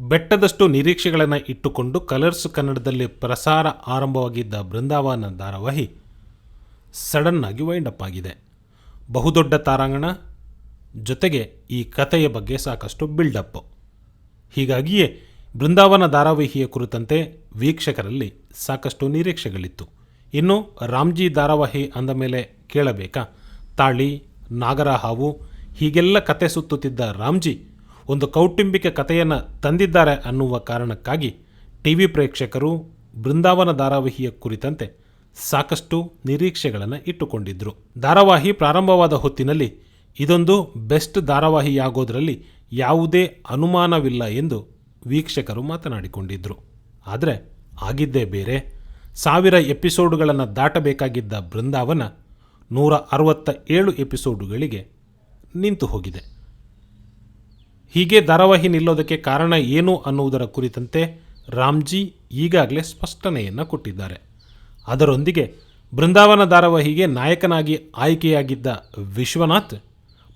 ಬೆಟ್ಟದಷ್ಟು ನಿರೀಕ್ಷೆಗಳನ್ನು ಇಟ್ಟುಕೊಂಡು ಕಲರ್ಸ್ ಕನ್ನಡದಲ್ಲಿ ಪ್ರಸಾರ ಆರಂಭವಾಗಿದ್ದ ಬೃಂದಾವನ ಧಾರಾವಾಹಿ ಸಡನ್ನಾಗಿ ಅಪ್ ಆಗಿದೆ. ಬಹುದೊಡ್ಡ ತಾರಾಂಗಣ, ಜೊತೆಗೆ ಈ ಕಥೆಯ ಬಗ್ಗೆ ಸಾಕಷ್ಟು ಬಿಲ್ಡಪ್ ಹೀಗಾಗಿಯೇ ಬೃಂದಾವನ ಧಾರಾವಾಹಿಯ ಕುರಿತಂತೆ ವೀಕ್ಷಕರಲ್ಲಿ ಸಾಕಷ್ಟು ನಿರೀಕ್ಷೆಗಳಿತ್ತು. ಇನ್ನು ರಾಮ್ಜಿ ಧಾರಾವಾಹಿ ಅಂದ ಮೇಲೆ ಕೇಳಬೇಕಾ? ತಾಳಿ, ನಾಗರ ಹಾವು, ಹೀಗೆಲ್ಲ ಕತೆ ಸುತ್ತುತ್ತಿದ್ದ ರಾಮ್ಜಿ ಒಂದು ಕೌಟುಂಬಿಕ ಕಥೆಯನ್ನು ತಂದಿದ್ದಾರೆ ಅನ್ನುವ ಕಾರಣಕ್ಕಾಗಿ ಟಿ ವಿ ಪ್ರೇಕ್ಷಕರು ಬೃಂದಾವನ ಧಾರಾವಾಹಿಯ ಕುರಿತಂತೆ ಸಾಕಷ್ಟು ನಿರೀಕ್ಷೆಗಳನ್ನು ಇಟ್ಟುಕೊಂಡಿದ್ದರು ಧಾರಾವಾಹಿ ಪ್ರಾರಂಭವಾದ ಹೊತ್ತಿನಲ್ಲಿ ಇದೊಂದು ಬೆಸ್ಟ್ ಧಾರಾವಾಹಿಯಾಗೋದರಲ್ಲಿ ಯಾವುದೇ ಅನುಮಾನವಿಲ್ಲ ಎಂದು ವೀಕ್ಷಕರು ಮಾತನಾಡಿಕೊಂಡಿದ್ದರು ಆದರೆ ಆಗಿದ್ದೇ ಬೇರೆ. ಸಾವಿರ ಎಪಿಸೋಡುಗಳನ್ನು ದಾಟಬೇಕಾಗಿದ್ದ ಬೃಂದಾವನ ನೂರ ಅರವತ್ತ ಏಳು ಎಪಿಸೋಡುಗಳಿಗೆ ನಿಂತು ಹೋಗಿದೆ. ಹೀಗೆ ಧಾರಾವಾಹಿ ನಿಲ್ಲೋದಕ್ಕೆ ಕಾರಣ ಏನು ಅನ್ನುವುದರ ಕುರಿತಂತೆ ರಾಮ್ಜಿ ಈಗಾಗಲೇ ಸ್ಪಷ್ಟನೆಯನ್ನು ಕೊಟ್ಟಿದ್ದಾರೆ. ಅದರೊಂದಿಗೆ ಬೃಂದಾವನ ಧಾರಾವಾಹಿಗೆ ನಾಯಕನಾಗಿ ಆಯ್ಕೆಯಾಗಿದ್ದ ವಿಶ್ವನಾಥ್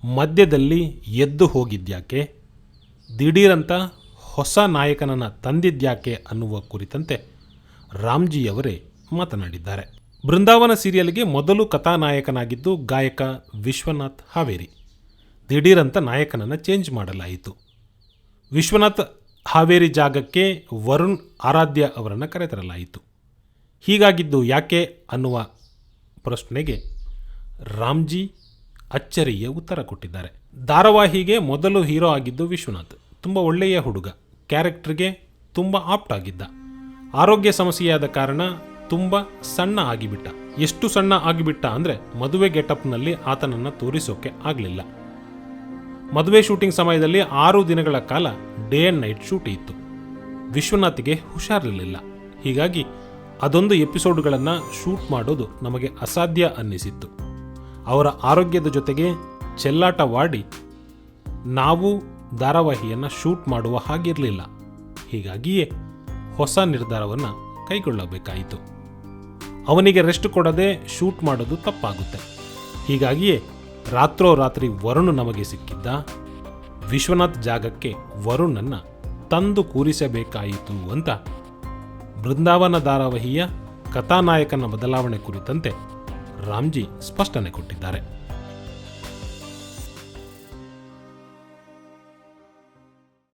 ಮಧ್ಯದಲ್ಲಿ ಎದ್ದು ಹೋಗಿದ್ಯಾಕೆ, ದಿಢೀರಂತ ಹೊಸ ನಾಯಕನನ್ನು ತಂದಿದ್ಯಾಕೆ ಅನ್ನುವ ಕುರಿತಂತೆ ರಾಮ್ಜಿಯವರೇ ಮಾತನಾಡಿದ್ದಾರೆ. ಬೃಂದಾವನ ಸೀರಿಯಲ್ಗೆ ಮೊದಲು ಕಥಾನಾಯಕನಾಗಿದ್ದು ಗಾಯಕ ವಿಶ್ವನಾಥ್ ಹಾವೇರಿ. ದಿಢೀರಂತ ನಾಯಕನನ್ನು ಚೇಂಜ್ ಮಾಡಲಾಯಿತು. ವಿಶ್ವನಾಥ್ ಹಾವೇರಿ ಜಾಗಕ್ಕೆ ವರುಣ್ ಆರಾಧ್ಯ ಅವರನ್ನು ಕರೆತರಲಾಯಿತು. ಹೀಗಾಗಿದ್ದು ಯಾಕೆ ಅನ್ನುವ ಪ್ರಶ್ನೆಗೆ ರಾಮ್ಜಿ ಅಚ್ಚರಿಯ ಉತ್ತರ ಕೊಟ್ಟಿದ್ದಾರೆ. ಧಾರಾವಾಹಿಗೆ ಮೊದಲು ಹೀರೋ ಆಗಿದ್ದು ವಿಶ್ವನಾಥ್. ತುಂಬ ಒಳ್ಳೆಯ ಹುಡುಗ. ಕ್ಯಾರೆಕ್ಟರ್ಗೆ ತುಂಬ ಆಪ್ಟ್ ಆಗಿದ್ದ. ಆರೋಗ್ಯ ಸಮಸ್ಯೆಯಾದ ಕಾರಣ ತುಂಬ ಸಣ್ಣ ಆಗಿಬಿಟ್ಟ. ಎಷ್ಟು ಸಣ್ಣ ಆಗಿಬಿಟ್ಟ ಅಂದರೆ ಮದುವೆ ಗೆಟಪ್ನಲ್ಲಿ ಆತನನ್ನು ತೋರಿಸೋಕೆ ಆಗಲಿಲ್ಲ. ಮದುವೆ ಶೂಟಿಂಗ್ ಸಮಯದಲ್ಲಿ ಆರು ದಿನಗಳ ಕಾಲ ಡೇ ಆ್ಯಂಡ್ ನೈಟ್ ಶೂಟ್ ಇತ್ತು. ವಿಶ್ವನಾಥ್ಗೆ ಹುಷಾರಿರಲಿಲ್ಲ. ಹೀಗಾಗಿ ಅದೊಂದು ಎಪಿಸೋಡ್ಗಳನ್ನು ಶೂಟ್ ಮಾಡೋದು ನಮಗೆ ಅಸಾಧ್ಯ ಅನ್ನಿಸಿತ್ತು. ಅವರ ಆರೋಗ್ಯದ ಜೊತೆಗೆ ಚೆಲ್ಲಾಟವಾಡಿ ನಾವು ಧಾರಾವಾಹಿಯನ್ನು ಶೂಟ್ ಮಾಡುವ ಹಾಗಿರಲಿಲ್ಲ. ಹೀಗಾಗಿಯೇ ಹೊಸ ನಿರ್ಧಾರವನ್ನು ಕೈಗೊಳ್ಳಬೇಕಾಯಿತು. ಅವನಿಗೆ ರೆಸ್ಟ್ ಕೊಡದೆ ಶೂಟ್ ಮಾಡೋದು ತಪ್ಪಾಗುತ್ತೆ. ಹೀಗಾಗಿಯೇ ರಾತ್ರೋರಾತ್ರಿ ವರುಣ ನಮಗೆ ಸಿಕ್ಕಿದ್ದ. ವಿಶ್ವನಾಥ್ ಜಾಗಕ್ಕೆ ವರುಣನ್ನ ತಂದು ಕೂರಿಸಬೇಕಾಯಿತು ಅಂತ ಬೃಂದಾವನ ಧಾರಾವಾಹಿಯ ಕಥಾನಾಯಕನ ಬದಲಾವಣೆ ಕುರಿತಂತೆ ರಾಮ್ಜಿ ಸ್ಪಷ್ಟನೆ ಕೊಟ್ಟಿದ್ದಾರೆ.